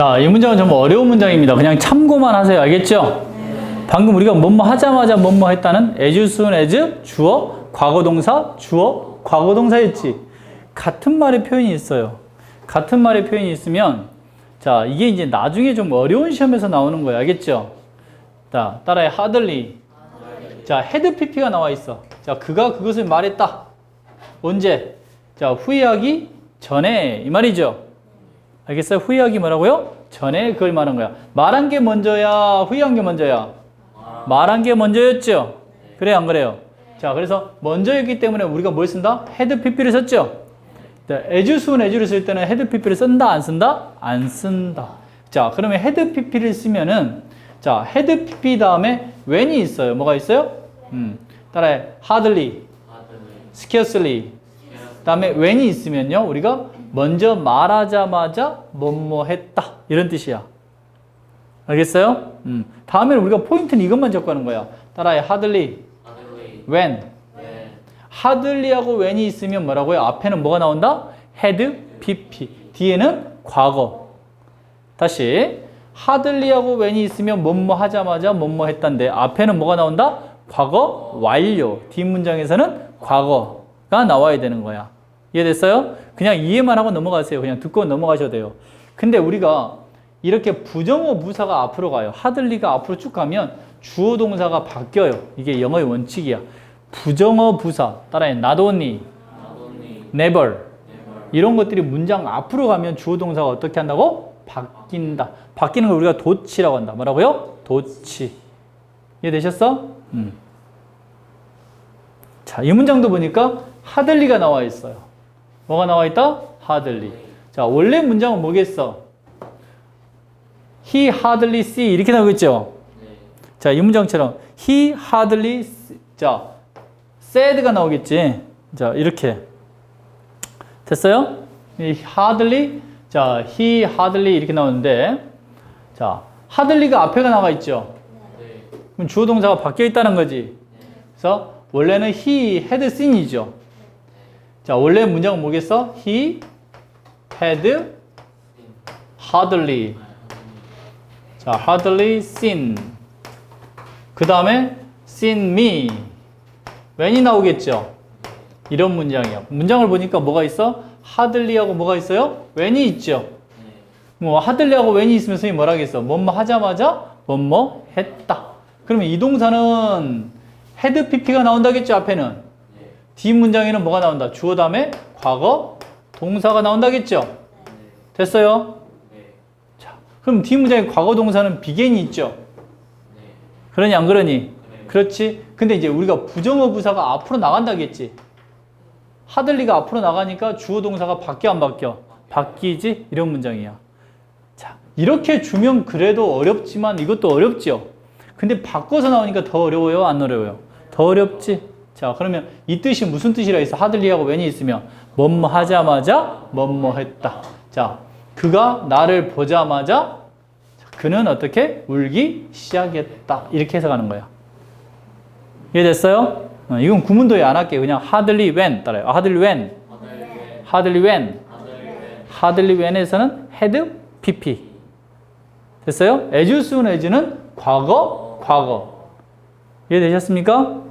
자, 이 문장은 좀 어려운 문장입니다. 그냥 참고만 하세요. 알겠죠? 방금 우리가 뭐뭐 하자마자 뭐뭐 했다는 as soon as 주어, 과거동사, 주어, 과거동사였지. 같은 말의 표현이 있어요. 같은 말의 표현이 있으면 자, 이게 이제 나중에 좀 어려운 시험에서 나오는 거예요. 알겠죠? 자, 따라해 hardly. 자, 헤드 PP가 나와 있어. 자, 그가 그것을 말했다. 언제? 자, 후회하기 전에 이 말이죠. 알겠어요? 후회하기 뭐라고요? 전에 그걸 말한 거야. 말한 게 먼저야, 후회한 게 먼저야. 말한 게 먼저였죠. 그래요, 안 그래요? 자, 그래서 먼저였기 때문에 우리가 뭘 쓴다? 헤드 PP를 썼죠. soon as를 쓸 때는 헤드 PP를 쓴다, 안 쓴다? 안 쓴다. 자, 그러면 헤드 PP를 쓰면은 자, 헤드 PP 다음에 when이 있어요. 뭐가 있어요? 음. 따라해. hardly, scarcely. 다음에 when이 있으면요. 우리가 먼저 말하자마자 뭐뭐 했다. 이런 뜻이야. 알겠어요? 음. 다음에는 우리가 포인트는 이것만 적고 하는 거야. 따라해. hardly, when. hardly하고 when이 있으면 뭐라고요? 앞에는 뭐가 나온다? had, pp. 뒤에는 과거. 다시. hardly하고 when이 있으면 뭐뭐 하자마자 뭐뭐 했단데 앞에는 뭐가 나온다? 과거 완료. 뒷문장에서는 과거가 나와야 되는 거야. 이해됐어요? 그냥 이해만 하고 넘어가세요. 그냥 듣고 넘어가셔도 돼요. 근데 우리가 이렇게 부정어 부사가 앞으로 가요. 하들리가 앞으로 쭉 가면 주어 동사가 바뀌어요. 이게 영어의 원칙이야. 부정어 부사 따라해 only, never 이런 것들이 문장 앞으로 가면 주어 동사가 어떻게 한다고? 바뀐다. 바뀌는 걸 우리가 도치라고 한다. 뭐라고요? 도치. 이해되셨어? 음. 자, 이 문장도 보니까 하들리가 나와 있어요. 뭐가 나와 있다? 하들리. 자, 원래 문장은 뭐겠어? He hardly see 이렇게 나오고 있죠? 자, 이 문장처럼 he hardly see. 자, said가 나오겠지? 자, 이렇게. 됐어요? 이 hardly 자, he hardly 이렇게 나오는데 자, hardly가 앞에가 나와 있죠? 그럼 주어 동사가 바뀌어 있다는 거지. 그래서 원래는 he had seen이죠. 자, 원래 문장은 뭐겠어? He had hardly. 자, hardly seen. 그 다음에 seen me. when이 나오겠죠? 이런 문장이야. 문장을 보니까 뭐가 있어? hardly하고 뭐가 있어요? when이 있죠? 뭐 hardly하고 when이 있으면 선생님이 뭐라 하겠어? 뭐뭐 하자마자 뭐뭐 했다. 그러면 이 동사는 had pp가 나온다겠죠? 앞에는. 뒷문장에는 뭐가 나온다? 주어 다음에 과거 동사가 나온다겠죠? 됐어요? 자, 그럼 뒷문장에 과거 동사는 비겐이 있죠? 그러니 안 그러니? 그렇지. 근데 이제 우리가 부정어 부사가 앞으로 나간다겠지? 하들리가 앞으로 나가니까 주어 동사가 바뀌어 안 바뀌어? 바뀌지? 이런 문장이야. 자, 이렇게 주면 그래도 어렵지만 이것도 어렵죠? 근데 바꿔서 나오니까 더 어려워요? 안 어려워요? 더 어렵지? 자, 그러면 이 뜻이 무슨 뜻이라 했어? 하들리하고 웬이 있으면 뭐뭐 하자마자 뭐뭐 했다. 자, 그가 나를 보자마자 그는 어떻게 울기 시작했다. 이렇게 해석하는 거야. 이해됐어요? 어, 이건 구문도에 안 할게요. 그냥 hardly when 따라요. hardly when. hardly when. hardly when에서는 had pp. 됐어요? as soon as는 과거, 과거. 이해되셨습니까?